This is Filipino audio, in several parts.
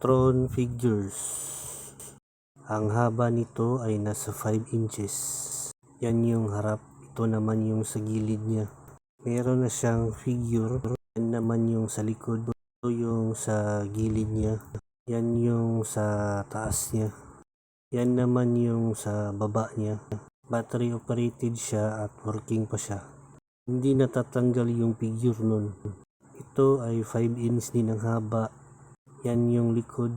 Tron Figures. Ang haba nito ay nasa 5 inches. Yan yung harap. Ito naman yung sa gilid niya. Meron na siyang figure. Yan naman yung sa likod. Ito yung sa gilid niya. Yan yung sa taas niya. Yan naman yung sa baba niya. Battery operated siya at working pa siya. Hindi natatanggal yung figure nun. Ito ay 5 inch din ang haba. Yan yung likod.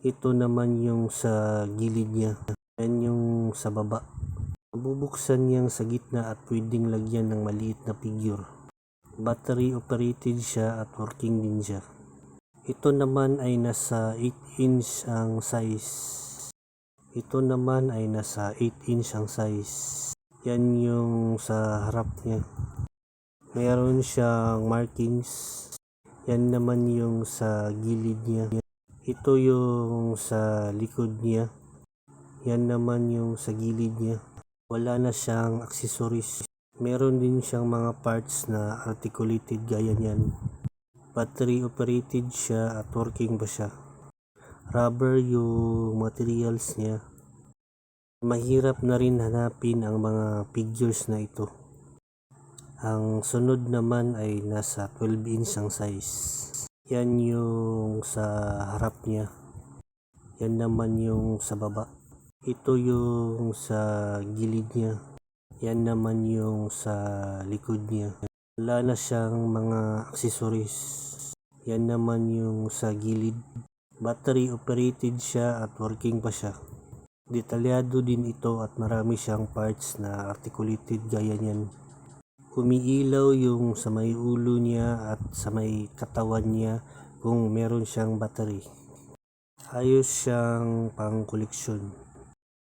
Ito naman yung sa gilid niya. Yan yung sa baba. Mabubuksan niyang sa gitna at pwedeng lagyan ng maliit na figure. Battery operated siya at working din siya. Ito naman ay nasa 8 inch ang size. Ito naman ay nasa 8 inch ang size. Yan yung sa harap niya. Meron siyang markings. Yan naman yung sa gilid niya. Ito yung sa likod niya. Yan naman yung sa gilid niya. Wala na siyang accessories. Meron din siyang mga parts na articulated gaya niyan. Battery operated siya at working pa siya. Rubber yung materials niya. Mahirap na rin hanapin ang mga figures na ito. Ang sunod naman ay nasa 12 inch ang size. Yan yung sa harap niya. Yan naman yung sa baba. Ito yung sa gilid niya. Yan naman yung sa likod niya. Wala na siyang mga accessories. Yan naman yung sa gilid. Battery operated siya at working pa siya. Detalyado din ito at marami siyang parts na articulated gaya niyan. Umiilaw yung sa may ulo niya at sa may katawan niya kung meron siyang battery. Ayos siyang pang koleksyon.